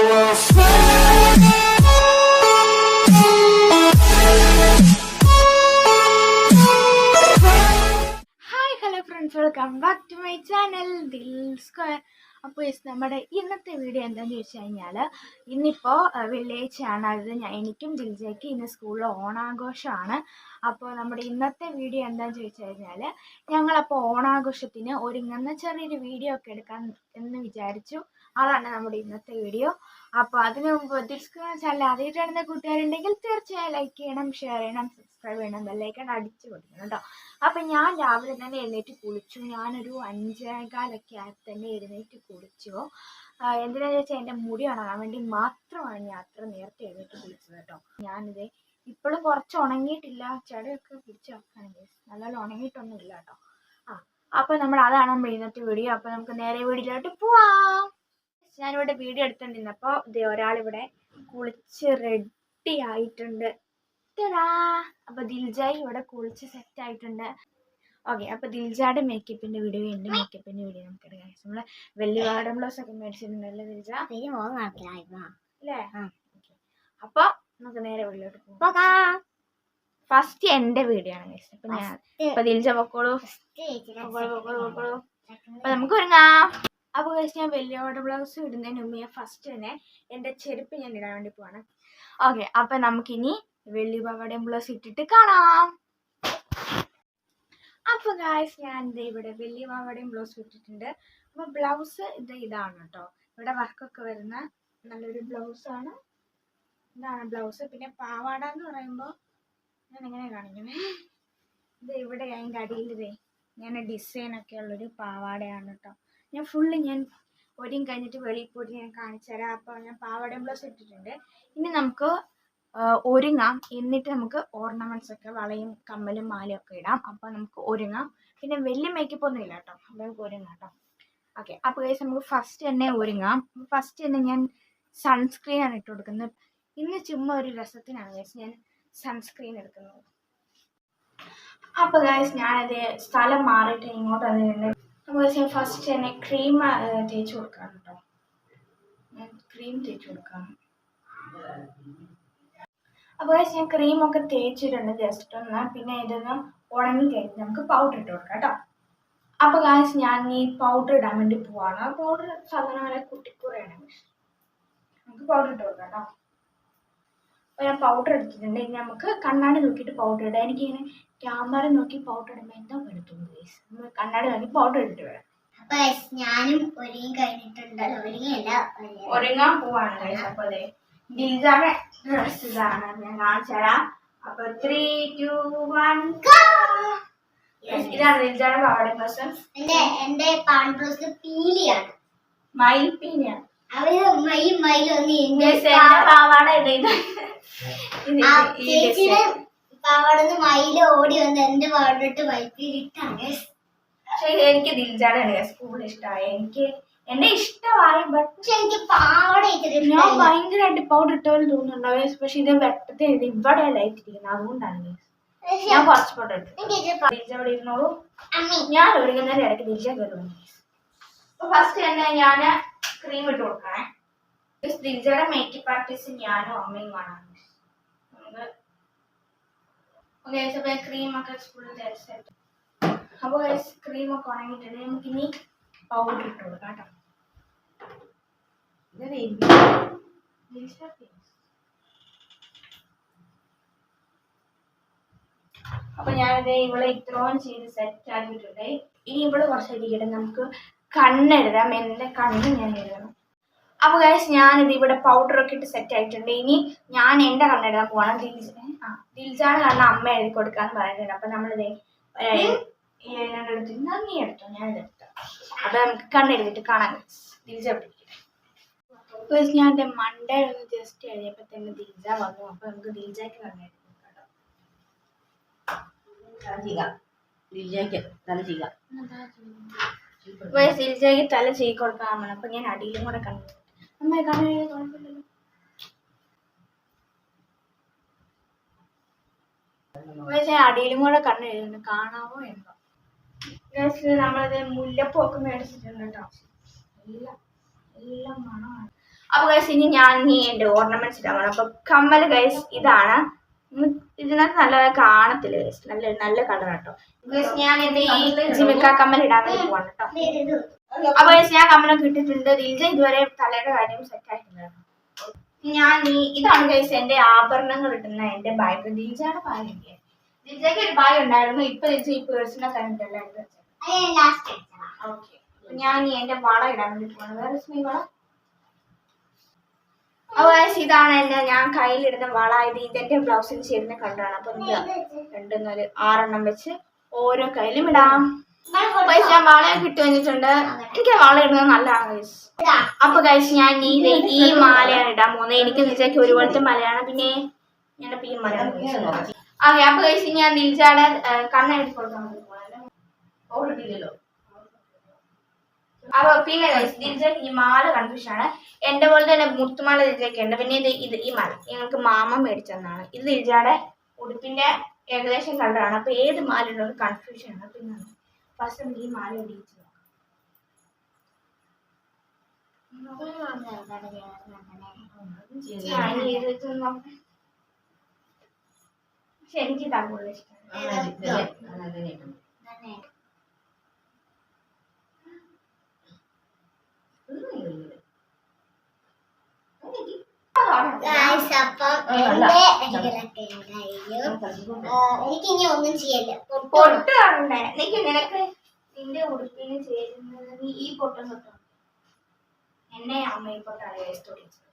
Hi hello friends welcome back to my channel Dil square അപ്പോൾ yes നമ്മുടെ ഇന്നത്തെ video എന്താണെന്ന് ചോദിച്ചു കഴിഞ്ഞാൽ ഇന്നിപ്പോൾ വെള്ളിയാഴ്ചയാണ്. അത് ഞാൻ എനിക്കും ദിൽജയ്ക്ക് ഇന്ന് സ്കൂളിൽ ഓണാഘോഷമാണ്. അപ്പോൾ നമ്മുടെ ഇന്നത്തെ വീഡിയോ എന്താണെന്ന് ചോദിച്ചു കഴിഞ്ഞാൽ ഞങ്ങളപ്പോൾ ഓണാഘോഷത്തിന് ഒരുങ്ങുന്ന ചെറിയൊരു വീഡിയോ ഒക്കെ എടുക്കാൻ എന്ന് വിചാരിച്ചു. അതാണ് നമ്മുടെ ഇന്നത്തെ വീഡിയോ അപ്പോൾ അതിനു മുമ്പ് ദിൽസ്കോ ചാനൽ ആദ്യമായിട്ടാണ് കൂട്ടുകാരുണ്ടെങ്കിൽ തീർച്ചയായും ലൈക്ക് ചെയ്യണം ഷെയർ ചെയ്യണം സബ്സ്ക്രൈബ് ചെയ്യണം ബെല്ലൈക്കൺ അടിച്ചു കൊടുക്കണം കേട്ടോ അപ്പം ഞാൻ രാവിലെ തന്നെ എഴുന്നേറ്റ് കുളിച്ചു. ഞാനൊരു അഞ്ചേകാലൊക്കെ ആയി തന്നെ എഴുന്നേറ്റ് കുളിച്ചു. എന്തിനാന്ന് വെച്ചാൽ എന്റെ മുടി ഉണങ്ങാൻ വേണ്ടി മാത്രമാണ് ഞാൻ അത്ര നേരത്തെ എഴുന്നേറ്റ് കുളിച്ചത് കേട്ടോ ഞാനിത് ഇപ്പോഴും കുറച്ച് ഉണങ്ങിയിട്ടില്ല. ചെടിയൊക്കെ പിടിച്ച് വെക്കാണെങ്കിൽ നല്ലോണം ഉണങ്ങിയിട്ടൊന്നും ഇല്ല കേട്ടോ ആ അപ്പോൾ നമ്മൾ അതാണ് നമ്മൾ ഇന്നത്തെ വീഡിയോ അപ്പോൾ നമുക്ക് നേരെ വീഡിയോയിലോട്ട് പോവാം. ഞാനിവിടെ വീഡിയോ എടുത്തോണ്ടിരുന്നപ്പോൾ ദേ ഒരാളിവിടെ കുളിച്ച് റെഡി ആയിട്ടുണ്ട്. ടാ. അപ്പോൾ ദിൽജായി ഇവിടെ കുളിച്ച് സെറ്റ് ആയിട്ടുണ്ട്. ഓക്കെ അപ്പോൾ ദിൽജയുടെ മേക്കപ്പിന്റെ വീഡിയോ എന്റെ മേക്കപ്പിന്റെ വീഡിയോ നമുക്ക് എടുക്കാം നമ്മൾ വലിയ വാർഡൻ ബ്ലൗസ് ഒക്കെ മേടിച്ചിട്ടുണ്ടല്ലോ ദിൽജ? അല്ലേ? അപ്പോൾ നമുക്ക് നേരെ വീട്ടിലോട്ട് പോകാം. ഫസ്റ്റ് എന്റെ വീഡിയോ ആണ് guys. അപ്പോൾ ഞാൻ അപ്പോൾ ദിൽജ പൊക്കോളൂ. പൊക്കോളൂ പൊക്കോളൂ അപ്പോൾ നമുക്ക് ഒരുങ്ങാം. അപ്പോൾ കഴിച്ച് ഞാൻ ഓർഡർ ബ്ലൗസ് ഇടുന്നതിന് മുമ്പ് ഞാൻ ഫസ്റ്റ് തന്നെ എന്റെ ചെരുപ്പ് ഞാൻ ഇടാൻ വേണ്ടി പോവാണ്. ഓക്കെ അപ്പം നമുക്കിനി വെള്ളി പാവാടയും ബ്ലൗസ് ഇട്ടിട്ട് കാണാം. അപ്പോൾ ഗായ്സ് ഞാൻ ദേ ഇവിടെ വലിയ പാവാടയും ബ്ലൗസ് ഇട്ടിട്ടുണ്ട്. അപ്പോൾ ബ്ലൗസ് ഇത് ഇതാണ് കേട്ടോ. ഇവിടെ വർക്കൊക്കെ വരുന്ന നല്ലൊരു ബ്ലൗസ് ആണ്. ഇതാണ് ബ്ലൗസ് പിന്നെ പാവാട എന്ന് പറയുമ്പോൾ ഞാൻ എങ്ങനെ കാണിക്കണേ ഇത് ഇവിടെ അതിന്റെ അടിയിൽ ഇതേ ഇങ്ങനെ ഡിസൈൻ ഒക്കെ ഉള്ളൊരു പാവാടയാണ് കേട്ടോ. ഞാൻ ഫുള്ള് ഞാൻ ഒരുങ്ങി കഴിഞ്ഞിട്ട് വെളിയിൽ പോയിട്ട് ഞാൻ കാണിച്ചു തരാം. അപ്പോൾ ഞാൻ പാവാടയും ബ്ലൗസ് ഇട്ടിട്ടുണ്ട്. ഇനി നമുക്ക് ഒരുങ്ങാം. എന്നിട്ട് നമുക്ക് ഓർണമെന്റ്സ് ഒക്കെ വളയും കമ്മലും മാലയും ഒക്കെ ഇടാം. അപ്പോൾ നമുക്ക് ഒരുങ്ങാം. പിന്നെ വലിയ മേക്കപ്പ് ഒന്നും ഇല്ല കേട്ടോ. അപ്പോൾ നമുക്ക് ഒരുങ്ങാം കേട്ടോ. ഓക്കെ അപ്പോൾ കഴിച്ച് നമുക്ക് ഫസ്റ്റ് തന്നെ ഒരുങ്ങാം. ഫസ്റ്റ് തന്നെ ഞാൻ സൺസ്ക്രീൻ ആണ് ഇട്ട് കൊടുക്കുന്നത്. ഇന്ന് ചുമ്മാ ഒരു രസത്തിനാണ് കഴിച്ച് ഞാൻ സൺസ്ക്രീൻ എടുക്കുന്നത്. അപ്പോൾ ഗൈസ് ഞാനത് സ്ഥലം മാറിയിട്ട് ഇങ്ങോട്ട് അതിനുണ്ട് ഞാൻ ഫസ്റ്റ് തന്നെ ക്രീം തേച്ച് കൊടുക്കാം കേട്ടോ ക്രീം തേച്ച് കൊടുക്കാം. അപ്പോൾ ഞാൻ ക്രീമൊക്കെ തേച്ചിട്ടുണ്ട് ജസ്റ്റ് ഒന്ന്. പിന്നെ ഇതൊന്ന് ഉണങ്ങി കഴിഞ്ഞ് നമുക്ക് പൗഡർ ഇട്ട് കൊടുക്കാം കേട്ടോ അപ്പോൾ ഗായ്സ് ഞാൻ ഈ പൗഡർ ഇടാൻ വേണ്ടി പോവാണ്. പൗഡർ സാധാരണ പോലെ കുട്ടിക്കുറയാണ്. നമുക്ക് പൗഡർ ഇട്ട് കൊടുക്കാം കേട്ടോ അപ്പോൾ ഞാൻ പൗഡർ എടുത്തിട്ടുണ്ട്. ഇനി നമുക്ക് കണ്ണാടി നോക്കിയിട്ട് പൗഡർ ഇടാം. എനിക്കിങ്ങനെ ക്യാമറ നോക്കി ഫോട്ടോ ഇടുമ്പോൾ എന്താ വെളുത്തുള്ളൂ ഗൈസ് നമ്മൾ കണ്ണാടി നോക്കി ഫോട്ടോ ഇട്ടിട്ട് വരാം. അപ്പൊ ഞാനും ഒരുങ്ങി കഴിഞ്ഞിട്ടുണ്ട് ഒരുങ്ങിയല്ല ഒരുങ്ങാൻ പോവാണ് ഗൈസ് അപ്പോൾ അതെ ഡിസാണ് ഡ്രസ് ഇതാണ്. ഞാൻ കാണിച്ചു തരാം. അപ്പോൾ ത്രീ ടു വൺ ഇതാണ് ദിൽജാണ് പാവാട ഡ്രസ് എന്റെ എന്റെ പാൺ ബ്ലൗസ് പീലിയാണ്. മയിൽ പീലിയാണ്. അവർ മൈ മൈൽ ഒന്ന് പാവാട ചേച്ചിയുടെ design. പാവാടുന്ന് മയിൽ ഓടി വന്ന് എന്റെ പാടിട്ട് വൈപ്പിലിട്ടാണ്. പക്ഷേ എനിക്ക് ദിൽജാണ് സ്കൂൾ ഇഷ്ടമായി എനിക്ക് എന്നെ ഇഷ്ടമായി ബട്ട് പക്ഷെ എനിക്ക് പാവാട ഞാൻ. ഭയങ്കരമായിട്ട് പൗഡർ ഇട്ടപോലെ തോന്നുന്നുണ്ടാവും. പക്ഷെ ഇത് വെട്ടത്തെ ഇത് ഇവിടെ ലൈറ്റിരിക്കുന്നത് അതുകൊണ്ടാണ് ഞാൻ കുറച്ച് പൗഡർ ഇട്ടു. ദിൽജ ഇരുന്നോളൂ. ഞാൻ ഒരുങ്ങുന്നതിന്റെ ഇടയ്ക്ക് ദിൽജ കയറും ഫസ്റ്റ് തന്നെ ഞാൻ ക്രീം ഇട്ട് കൊടുക്കണേ. ദിൽജയുടെ മേക്കപ്പ് ആർട്ടിസ്റ്റ് ഞാനും അമ്മയും കാണാൻ നമുക്ക് അപ്പോൾ ക്രീം ഒക്കെ സ്കൂളിൽ തേച്ചിട്ട് അപ്പോൾ ക്രീം ഒക്കെ ഉണങ്ങിയിട്ടുണ്ട്. നമുക്ക് ഇനി പൗഡർ ഇട്ട് കൊടുക്കാം കേട്ടോ. അപ്പൊ ഞാനിത് ഇവളെ ഇത്രയും ചെയ്ത് സെറ്റ് ആക്കിയിട്ടുണ്ട്. ഇനി ഇവിടെ കുറച്ച് നമുക്ക് കണ്ണെഴുതാം. എന്റെ കണ്ണ് ഞാൻ എഴുതണം. അപ്പൊ ഗൈസ് ഞാനിത് ഇവിടെ പൗഡർ ഒക്കെ ഇട്ട് സെറ്റ് ആയിട്ടുണ്ട്. ഇനി ഞാൻ എന്റെ കണ്ണെഴുതാൻ പോകണം ദിൽജ ആ ദിൽജാണ് കണ്ണ അമ്മ എഴുതി കൊടുക്കാന്ന് പറയുന്നുണ്ട്. അപ്പൊ നമ്മളിത് എടുത്തു "എന്നാ നീ എടുത്തോ ഞാൻ എടുത്തു. അപ്പം നമുക്ക് കണ്ണെഴുതിട്ട് കാണാൻ. അപ്പൊ guys, ഞാൻ എന്റെ മണ്ടയിൽ ഒന്ന് ജസ്റ്റ് എഴുതിയപ്പോൾ തന്നെ ദിൽജ വന്നു. അപ്പൊ നമുക്ക് ദിൽജയ്ക്ക് കണ്ണെഴുതി തല ലില്ലിക്ക് തല ചെയ്ത് കൊടുക്കാൻ അപ്പൊ ഞാൻ അടിയിലും കൂടെ കണ്ടു അമ്മ കാണാൻ കുഴപ്പമില്ലല്ലോ പക്ഷേ അടിയിലും കൂടെ കണ്ണു എഴുതുന്നുണ്ട് കാണാവോ എന്തോ. നമ്മളത് മുല്ലപ്പൊക്കെ മേടിച്ചിട്ടുണ്ട് കേട്ടോ. എല്ലാം എല്ലാം മണമാണ്. അപ്പൊ ഗൈസ് ഇനി ഞാൻ ഇനി എന്റെ ഓർണമെന്റ്സ് ഇടാൻ പോകണം അപ്പൊ കമ്മൽ ഗൈസ് ഇതാണ്. ഇതിനകത്ത് നല്ല കാണത്തില്ല ഗൈസ് നല്ല നല്ല കളർ കേട്ടോ ഗൈസ് ഞാൻ എന്റെ ഈ ജിമിക്ക കമ്മൽ ഇടാൻ വേണ്ടി പോവാണ് കേട്ടോ അപ്പൊ ഞാൻ കമ്മലൊക്കെ കിട്ടിയിട്ടുണ്ട്. ദിൽജ ഇതുവരെ തലയുടെ കാര്യം സെറ്റ് ആയിട്ടില്ല. ഞാൻ ഈ ഇതാണ് ഗൈസ് എന്റെ ആഭരണങ്ങൾ ഇടുന്ന എന്റെ ബാഗ് ദിൽജയുടെ ബാഗ് എനിക്ക് ദിൽജയ്ക്ക് ഒരു ബാഗ് ഉണ്ടായിരുന്നു. ഇപ്പൊ ദിൽജ ഈ പേഴ്സിനെ കണ്ടിട്ടല്ല എടുത്ത് ഓക്കെ ഞാൻ ഈ എന്റെ വള ഇടാൻ വേണ്ടി പോകണം വേറെ സ്മീ വള? ഇതാണ് എന്റെ ഞാൻ കയ്യിലിടുന്ന വള. ഇത് ഇതെന്റെ ബ്ലൗസിന് ചേരുന്ന കണ്ടാണ് അപ്പൊ രണ്ടെന്നൊരു ആറെണ്ണം വെച്ച് ഓരോ കയ്യിലും ഇടാം. ഗൈസ് ഞാൻ വളയൊക്കെ ഇട്ട് വന്നിട്ടുണ്ട്. എനിക്ക് വള ഇടുന്നത് നല്ലതാണ് ഗൈസ് അപ്പൊ ഗൈസ് ഞാൻ ഈ ഈ മാലയാണ് ഇടാൻ പോകുന്നത്. എനിക്ക് നിജയ്ക്ക് ഒരുപോലത്തെ മലയാണ്. പിന്നെ ഞാൻ പി മലയാണ് അതെ അപ്പൊ ഗൈസ് ഞാൻ നിൽജാടെ കണ്ണെടുത്ത് കൊടുക്കാൻ അപ്പൊ പിന്നെ guys, ദിൽജയ്ക്ക് ഈ മാല കൺഫ്യൂഷനാണ് എന്റെ പോലെ തന്നെ മുത്തുമാല ദിൽജയ്ക്ക് ഉണ്ട്. പിന്നെ ഇത് ഇത് ഈ മാല. ഞങ്ങൾക്ക് മാമ മേടിച്ചെന്നാണ് ഇത് ദിൽജയുടെ ഉടുപ്പിന്റെ ഏകദേശം കളറാണ് അപ്പൊ ഏത് മാല കൺഫ്യൂഷൻ ആണ്. പിന്നെ ഫസ്റ്റ് നമുക്ക് ഈ മാല എനിക്ക് ഇഷ്ടം. ഒന്നും ചെയ്യല്ല പൊട്ട് കണ്ടേ നിനക്ക് നിനക്ക് നിന്റെ ഉടുപ്പിന് ചേരുന്നത് നീ ഈ പൊട്ടം തൊട്ടു എന്നെ അമ്മ പൊട്ടാണ് വേസ്റ്റ് ഒടിച്ചത്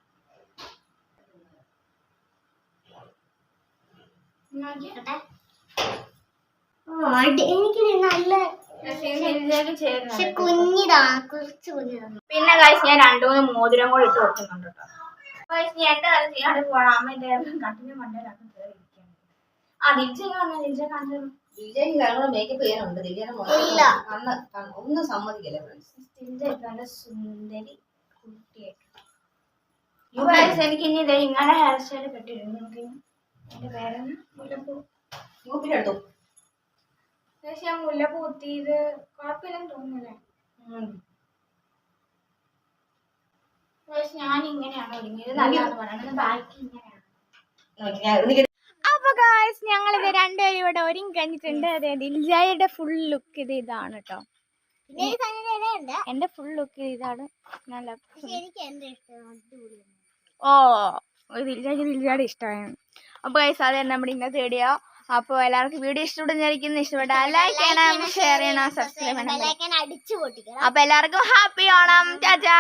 എനിക്ക് നല്ല കുറച്ച് പിന്നെ കഴിച്ച് ഞാൻ രണ്ടു മൂന്ന് മോതിരം കൂടെ ഇട്ട് കൊടുക്കുന്നുണ്ട് കേട്ടോ ഞാൻ എന്റെ ചെയ്യാണ്ട് പോകണം അമ്മ എന്റെ കട്ടിന് മണ്ടയിലാക്കി കയറി ഇരിക്കുകയാണ് ആ ദിൽജ കാണാൻ ദിൽജ കാണിച്ചു. ഞങ്ങൾ മേക്കപ്പ് ചെയ്യാനുണ്ട്. ഒന്നും സമ്മതിക്കില്ല ഫ്രണ്ട്സ് സുന്ദരി കുട്ടിയായിട്ട്. എനിക്ക് ഇനി ഇതേ ഇങ്ങനെ ഹെയർ സ്റ്റൈൽ കെട്ടിയിരുന്നു നമുക്ക് ഇനി എന്റെ പേരാണ് മുല്ലപ്പൂ. ഗ്രൂപ്പിലെടുത്തു പക്ഷെ ഞാൻ മുല്ലപ്പൂ കുത്തിയത് കുഴപ്പമില്ലെന്ന് തോന്നുന്നില്ലേ? പക്ഷെ ഞാൻ ഇങ്ങനെയാണ് ഒരുങ്ങിയത്. നല്ലതാണ് പറയുന്നത് ബാക്കി ഇങ്ങനെയാണ്. അപ്പൊ ഗായ്സ് ഞങ്ങൾ ഇത് രണ്ടുപേരും ഇവിടെ ഒരുങ്ങി കഴിഞ്ഞിട്ടുണ്ട് അതെ ദിൽജയുടെ ഫുൾ ലുക്ക് ഇത് ഇതാണ് കേട്ടോ എന്റെ ഫുൾ ലുക്ക് ഇതാണ്. നല്ല ഓ ദിൽജയ്ക്ക് ദിൽജയുടെ ഇഷ്ടമാണ്. അപ്പോൾ ഗൈസ് അതെ നമ്മുടെ ഇന്നത്തെ വീഡിയോ അപ്പൊ എല്ലാവർക്കും വീഡിയോ ഇഷ്ടപ്പെടുന്നതായിരിക്കും ഇഷ്ടപ്പെട്ടാൽ ലൈക്ക് ചെയ്യണം ഷെയർ ചെയ്യണം സബ്സ്ക്രൈബ് ചെയ്യണം. അപ്പൊ എല്ലാവർക്കും ഹാപ്പി ഓണം ചാച്ചാ